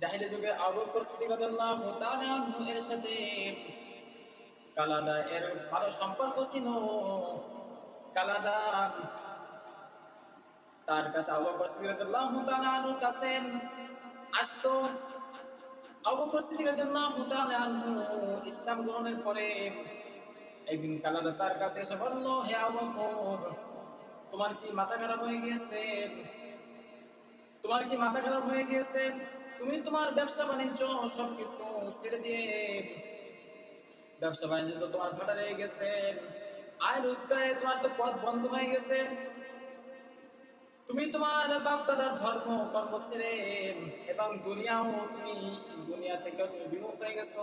জাহিলি যুগে আবু বকর সিদ্দিক রাদিয়াল্লাহু তাআলা আনহু এর সাথে কালাদা এর ভালো সম্পর্ক ছিল। কালাদা তার কাছে আবু বকর সিদ্দিক রাদিয়াল্লাহু তাআলা আনহুর কাছে আসতো। আবু বকর সিদ্দিক রাদিয়াল্লাহু তাআলা আনহু ইসলাম গ্রহণের পরে একদিন কালাদা তার কাছে এসে বলল, হে আবু বকর, তোমার কি মাথা খারাপ হয়ে গিয়েছে? তোমার কি মাথা খারাপ হয়ে গিয়েছে? তুমি তোমার ব্যবসা বাণিজ্য সব কিছু ছেড়ে দিয়ে ব্যবসা বাণিজ্য তো তোমার ফাটা রয়ে গেছে। আয় রোজগারে তোমার তো পথ বন্ধ হয়ে গেছে। তুমি তোমার বাপ দাদার ধর্ম কর্ম ছেড়ে এবং দুনিয়াও তুমি, দুনিয়া থেকে তুমি বিমুখ হয়ে গেছো।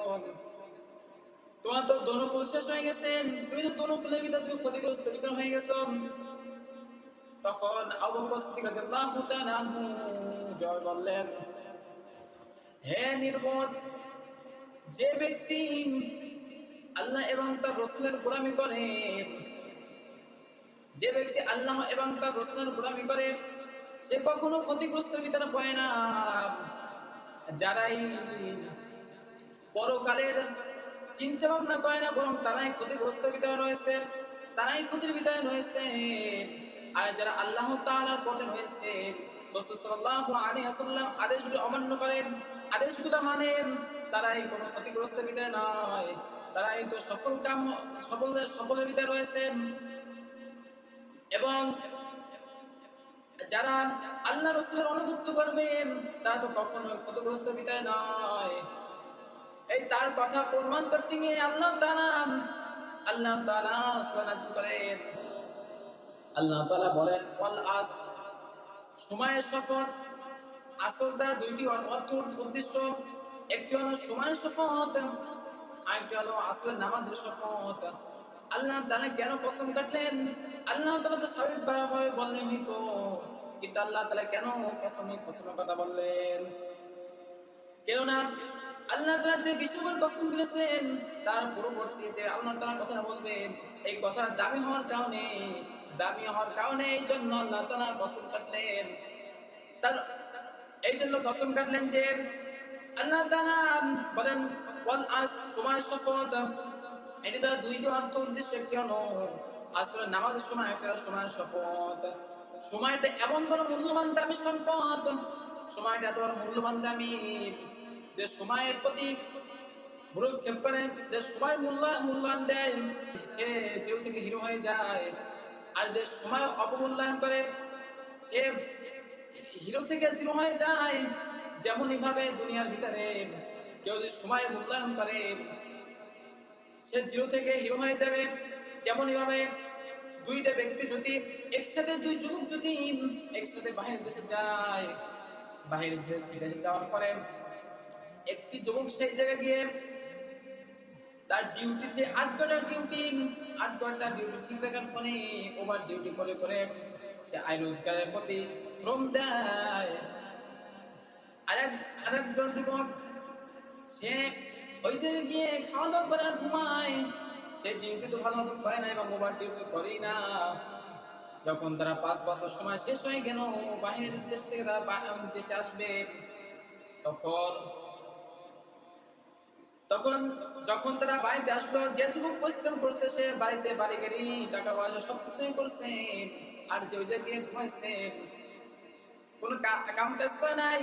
তোমার তো দনুকুল শেষ হয়ে গেছে। তুমি তো দনুকুলের ভিতরে তুমি ক্ষতিগ্রস্ত ভিতর হয়ে গেছো। তখন আবু বকর সিদ্দিক রাদিয়াল্লাহু তাআলা জয় বললেন হে নির্বোধ যে ব্যক্তি আল্লাহ এবং তার রসুলের গোলামি করে, যে ব্যক্তি আল্লাহ এবং তার রসুলের গোলামি করে, সে কখনো ক্ষতিগ্রস্তের ভিতরে পড়ে না। যারাই পরকালের চিন্তা ভাবনা করে না, বরং তারাই ক্ষতিগ্রস্ত ভিতরে রয়েছে, তারাই ক্ষতির ভিতরে রয়েছে। আর যারা আল্লাহ তাআলার পথে রয়েছে আদেশগুলো অমান্য করে আদেশগুলো মানে তারাই, কোনো ক্ষতিগ্রস্ত ভিতরে নয়। তারাই তো সফল কাম, সফল, সফলের ভিতরে রয়েছেন এবং যারা আল্লাহ রসুলের অনুগত্য করবে, তারা তো কখনো ক্ষতিগ্রস্ত ভিতরে নয়। এই তার কথা প্রমাণ করতে গিয়ে আল্লাহ তাআলা, আল্লাহ সূরা করেন আল্লাহ তাআলা বলেন সময়ের শপথ আসল দ্বারা দুইটি অর্থ উদ্দেশ্য। একটি হলো সময়ের শপথ আরেকটি হলো আসলের নামাজের শপথ আল্লাহ তালা কেন কসম কাটলেন? আল্লাহ তাআলা তো স্বাভাবিকভাবে বললেন হয়তো কিন্তু আল্লাহ তাআলা কেন কসমে কসমের কথা বললেন? কেননা আল্লাহ তাআলা যে বিষয়গুলো কসম করেছেন তার পরবর্তী যে আল্লাহ তালা কথা বলবেন, এই কথার দামি হওয়ার কারণে, দামি হওয়ার কারণে এই জন্য আল্লাহ তাআলা কসম কাটলেন। তার এই জন্য কসম কাটলেন যে আল্লাহ তাআলা বলেন, ওয়াল আস সময় শপথ। এটি তার দুইটি অর্থ উদ্দেশ্য, একটি হলো আসলে নামাজের সময় একটা সময় শপথ। সময়টা এমন বড় মূল্যবান দামি সম্পদ, সময়টা এত বড় মূল্যবান দামি যে সময়ের প্রতি ভ্রুক্ষেপ করে, যে সময় মূল্য, মূল্যায়ন দেয়, সে কেউ থেকে হিরো হয়ে যায়। আর যে সময় অপমূল্যায়ন করে, সে হিরো থেকে জিরো হয়ে যায় যেমন এভাবে দুনিয়ার ভিতরে। কেউ যদি সময় মূল্যায়ন করে, সে জিরো থেকে হিরো হয়ে যাবে যেমন এভাবে দুইটা ব্যক্তি যদি একসাথে দুই যুবক যদি একসাথে বাহির দেশে যায় বাহির বিদেশে যাওয়ার পরে একটি যুবক সেই জায়গায় গিয়ে তার ডিউটিতে আট ঘণ্টা ডিউটি আট ঘণ্টা ডিউটি ঠিক রাখার পরে ওভার ডিউটি করে করে সে আয় রোজগারের প্রতি শ্রম দেয়। আরেক, আরেকজন যুবক, সে ওই জায়গায় গিয়ে খাওয়া দাওয়া করে আর ঘুমায়, সে ডিউটি তো ভালো মতো করে না এবং ওভার ডিউটি করেই না। যখন তারা পাঁচ বছর সময় শেষ হয়ে গেল বাহিরের দেশ থেকে তারা দেশে আসবে, তখন তখন যখন তারা বাড়িতে আসলো, যে যুবক পরিশ্রম করছে, সে বাড়িতে বাড়ি গাড়ি টাকা পয়সা সব কিছুই করছে। আর যে ওই জায়গায় ঘুমাইছে, কোনো কাম কাজ করে নাই।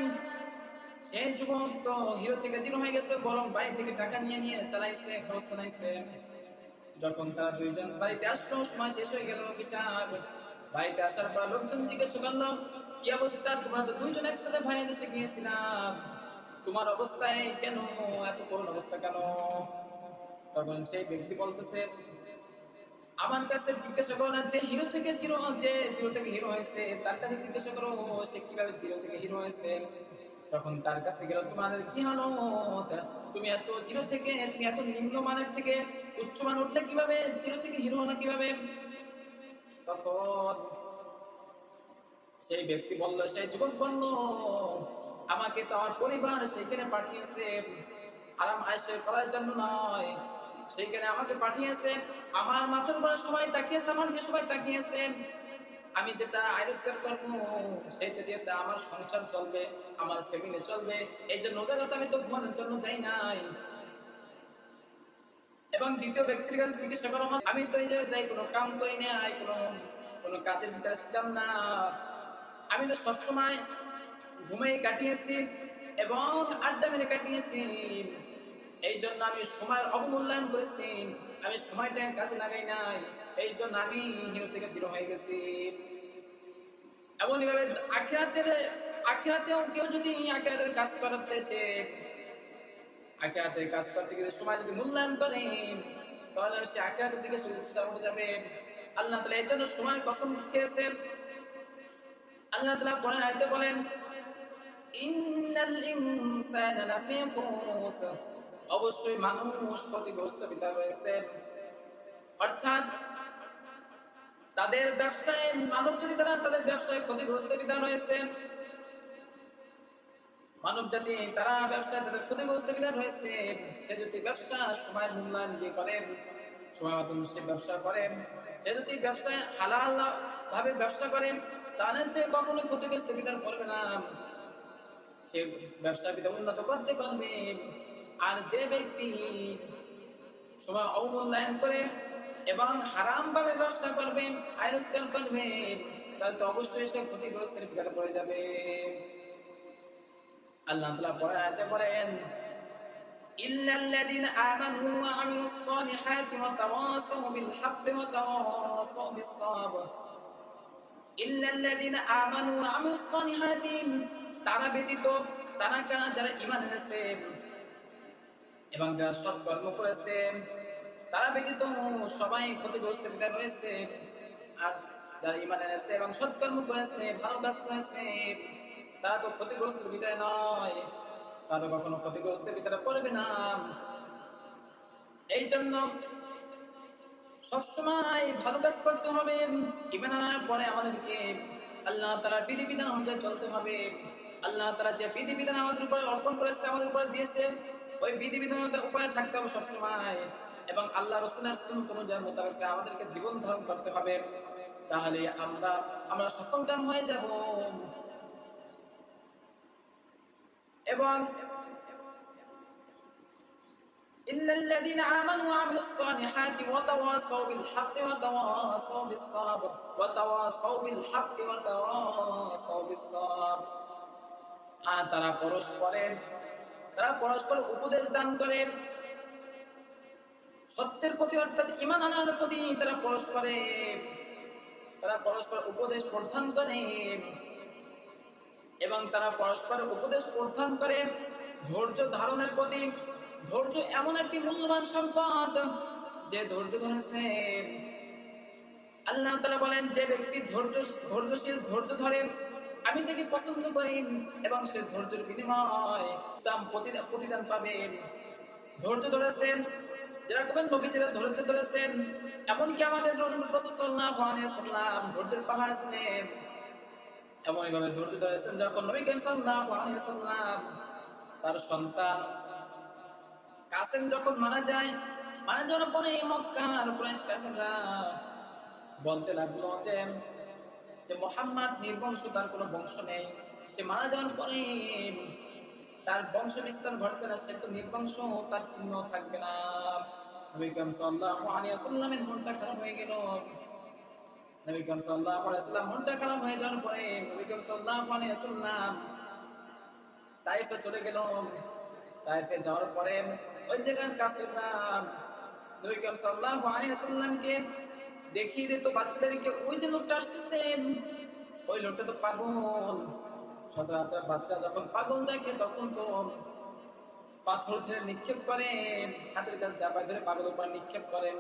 সেই যুবক তো হিরো থেকে জিরো হয়ে গেছে, বরং বাড়ি থেকে টাকা নিয়ে নিয়ে চালাইছে, খরচ চালাইছে যখন তারা দুইজন বাড়িতে আসলো, সময় শেষ হয়ে গেল হিসাব বাড়িতে আসার পর লোকজন জিজ্ঞেস করল, কি অবস্থা? তোমরা তো দুইজন একসাথে ভাই দেশে গিয়েছিলাম। তোমার অবস্থায় কেন? এত করুণ অবস্থা কেন? তখন সেই ব্যক্তি বলতেছে আমার কাছে জিজ্ঞাসা করো না যে হিরো থেকে জিরো যে জিরো থেকে হিরো হয়েছে, তার কাছে জিজ্ঞাসা করো সে কীভাবে জিরো থেকে হিরো হয়েছে? তখন তার কাছে গেল তোমাদের কি হলো তুমি এত জিরো থেকে, তুমি এত নিম্ন মানের থেকে উচ্চ মান উঠলে কীভাবে? জিরো থেকে হিরো হলো কীভাবে? তখন সেই ব্যক্তি বলল সেই যুবক বলল, আমাকে তো আমার পরিবার সেইখানে পাঠিয়েছে। আরাম আয়সে করার জন্য নয়। সেইখানে আমাকে পাঠিয়েছে। আমার মাথার উপরে সবাই তাকিয়েছে আমার যে সবাই তাকিয়েছে আমি যেটা আয় রোজগার করব সেইটা দিয়ে আমার সংসার চলবে, আমার ফ্যামিলি চলবে। এই জন্য ওদের কথা আমি তো ঘুমানোর জন্য যাই নাই। এবং দ্বিতীয় ব্যক্তির কাছে জিজ্ঞাসা করা হয় আমি তো এই যে যাই, কোনো কাম করি না কোনো কোনো কাজের ভিতরে ছিলাম না। আমি তো সবসময় ঘুমিয়ে কাটিয়েছি এবং আড্ডা মেরে কাটিয়েছি। এই জন্য আমি সময়ের অবমূল্যায়ন করেছি। আমি সময়টা কাজে লাগাই নাই। এই জন্য আমি হিরো থেকে জিরো হয়ে গেছি। এমনই ভাবে আখিরাতের, আখিরাতেও কেউ যদি আখিরাতের কাজ করাতে সে আখিরাতের কাজ করতে গেলে সময় যদি মূল্যায়ন করে, তাহলে সে আখিরাতের দিকে সে যাবে। আল্লাহ তালা এর জন্য সময় কসম খেয়েছেন। আল্লাহ তালা পরে আয়তে বলেন, ইন্নাল ইনসানা অবশ্যই মানুষ ক্ষতিগ্রস্ত বিতা রয়েছে অর্থাৎ তাদের ব্যবসায় মানব যদি তারা তাদের ব্যবসায় ক্ষতিগ্রস্ত বিধান রয়েছে মানব জাতি তারা ব্যবসায় তাদের ক্ষতিগ্রস্ত বিধান রয়েছে সে যদি ব্যবসা সময়ের মূল্যায়ন দিয়ে করেন, সময় মতন সে ব্যবসা করেন। সে যদি ব্যবসায় হালাল ভাবে ব্যবসা করেন, তাহলে তো কখনো ক্ষতিগ্রস্ত বিধান করবে না। সে ব্যবসা বিধা উন্নত করতে পারবে। আর যে ব্যক্তি সময় অবমূল্যায়ন করে এবং হারাম ভাবে ব্যবসা করবেন আয় রোজগার করবে তাহলে তো অবশ্যই সে ক্ষতিগ্রস্তের ভিতরে পড়ে যাবে আল্লাহ তালা পরে আয়াতে বলেন إلا الذين آمنوا وعملوا الصالحات وتواصوا بالحق وتواصوا بالصبر إلا الذين آمنوا وعملوا الصالحات তারা ব্যতীত তারা কারা যারা ইমান এনেছে এবং যারা সৎকর্ম করেছে, তারা ব্যতীত সবাই ক্ষতিগ্রস্ত রয়েছে। আর যারা ইমান এনেছে এবং সৎকর্ম করেছে, ভালো কাজ করেছে, তারা তো ক্ষতিগ্রস্ত বিদায় নয়। তারা কখনো ক্ষতিগ্রস্ত বিদায় পড়বে না। এই জন্য সবসময় ভালো কাজ করতে হবে। ইমান আনার পরে আমাদেরকে আল্লাহ তারা বিধিবিধান অনুযায়ী চলতে হবে। আল্লাহ তারা যে বিধিবিধান আমাদের উপরে অর্পণ করেছে, আমাদের উপরে দিয়েছে ওই বিধিবিধানের উপায় থাকতে হবে সবসময় এবং আল্লাহ রসুলের সুন্নত অনুযায়ী মোতাবেক আমাদেরকে জীবন ধারণ করতে হবে তাহলে আমরা আমরা সফলকাম হয়ে যাব এবং إلا الذين آمنوا وعملوا الصالحات وتواصوا بالحق وتواصوا بالصبر وتواصوا بالحق وتواصوا بالصبر আর তারা পরস্পরের তারা পরস্পর উপদেশ দান করে। সত্যের প্রতি অর্থাৎ ইমান আনার প্রতি তারা পরস্পরে, তারা পরস্পর উপদেশ প্রদান করে এবং তারা পরস্পর উপদেশ প্রদান করে। ধৈর্য ধারণের প্রতি, ধৈর্য এমন একটি মূল্যবান সম্পদ যে ধৈর্য ধরেছে আল্লাহ তালা বলেন, যে ব্যক্তি ধৈর্য, ধৈর্যশীল, ধৈর্য ধরে আমি তাকে পছন্দ করি এবং সে ধৈর্যের বিনিময় দাম প্রতিদান প্রতিদান পাবে। ধৈর্য ধরেছেন যেরকম নবীজিরা ধৈর্য ধরেছেন, এমনকি আমাদের সাল্লাম ধৈর্যের পাহাড় ছিলেন। এমনই ভাবে ধৈর্য ধরেছেন যখন নবী কেম সাল্লাম তার সন্তান কাসেম যখন মারা যায়, মারা যাওয়ার পরে মক্কার কাফেররা বলতে লাগল যে যে মোহাম্মদ নির্বংশ তার কোনো বংশ নেই, সে মারা যাওয়ার পরে তার বংশ বিস্তার ঘটবে না, সে তো নির্বংশ, তার চিহ্ন থাকবে না। নবী কাম সাল্লাল্লাহু আলাইহি মনটা খারাপ হয়ে গেল। নবী কাম সাল্লাল্লাহু আলাইহি মনটা খারাপ হয়ে যাওয়ার পরে নবী কাম সাল্লাল্লাহু আলাইহি ওয়াসাল্লাম তাইফে চলে গেল। তাইফে যাওয়ার পরে ওই জায়গার কাফেররা নবী কাম সাল্লাল্লাহু আলাইহি দেখিয়ে দিত বাচ্চাদেরকে, ওই যে লোকটা আসতেছে। ওই লোকটা তো পাগল। সচরাচর বাচ্চা যখন পাগল দেখে, তখন তো পাথর ধরে নিক্ষেপ করে, হাতের কাছে চাপায় ধরে পাগল উপর নিক্ষেপ করে।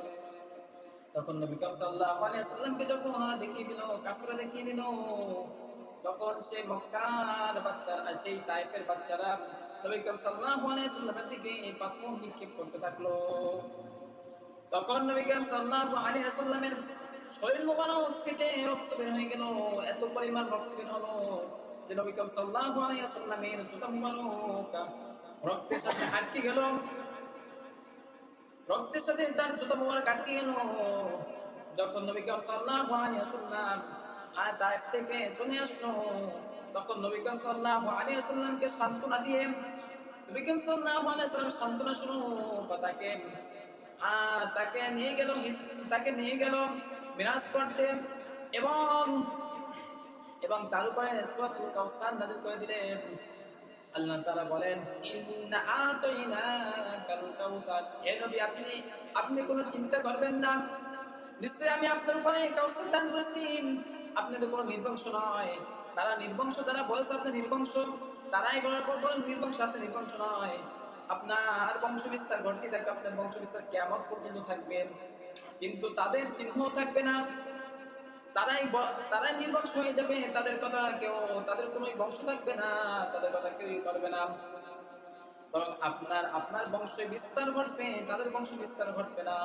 তখন নবী কাম সাল্লাল্লাহু আলাইহি সাল্লামকে যখন ওনারা দেখিয়ে দিল, কাফেররা দেখিয়ে দিল, তখন সে মক্কার বাচ্চারা, সেই তাইফের বাচ্চারা নবী কাম সাল্লাল্লাহু আলাইহি সাল্লামের দিকে পাথর নিক্ষেপ করতে থাকল। তখন নবী করিম সাল্লাল্লাহু আলাইহি ওয়াসাল্লামের শরীর মোবারক ফেটে রক্ত বের হয়ে গেল। এত পরিমাণ রক্ত বের হলো যে নবী করিম সাল্লাল্লাহু আলাইহি ওয়াসাল্লামের জুতা মোবারক রক্তের সাথে আটকে গেল। রক্তের সাথে তার জুতা মোবারক আটকে গেল। যখন নবী করিম সাল্লাল্লাহু আলাইহি ওয়াসাল্লাম আর তাইফ থেকে চলে আসলো, তখন নবী করিম সাল্লাল্লাহু আলাইহি ওয়াসাল্লামকে সান্ত্বনা দিয়ে নবী করিম সাল্লাল্লাহু আলাইহি ওয়াসাল্লাম সান্ত্বনা বা তাকে তাকে নিয়ে গেল তাকে নিয়ে গেল মিরাজ করতে এবং এবং তার উপরে সূরাতুল কাউসার নাযিল করে দিলেন। আল্লাহ বলেন হে নবী, আপনি আপনি কোনো চিন্তা করবেন না। নিশ্চয়ই আমি আপনার উপরে কাউসার দান করেছি। কোনো নির্বংশ নয়। তারা নির্বংশ যারা বলেছে আপনি নির্বংশ তারাই বলার পর বলেন নির্বংশ আপনি নির্বংশ নয়। আপনার বংশ বিস্তার ঘটতে থাকবে, আপনার বংশ বিস্তার কেমন পর্যন্ত থাকবে? কিন্তু তাদের চিহ্ন থাকবে না। তারাই তারাই নির্বংশ হয়ে যাবে। তাদের কথা কেউ, তাদের কোনো বংশ থাকবে না, তাদের কথা কেউই করবে না। বরং আপনার আপনার বংশ বিস্তার ঘটবে, তাদের বংশ বিস্তার ঘটবে না।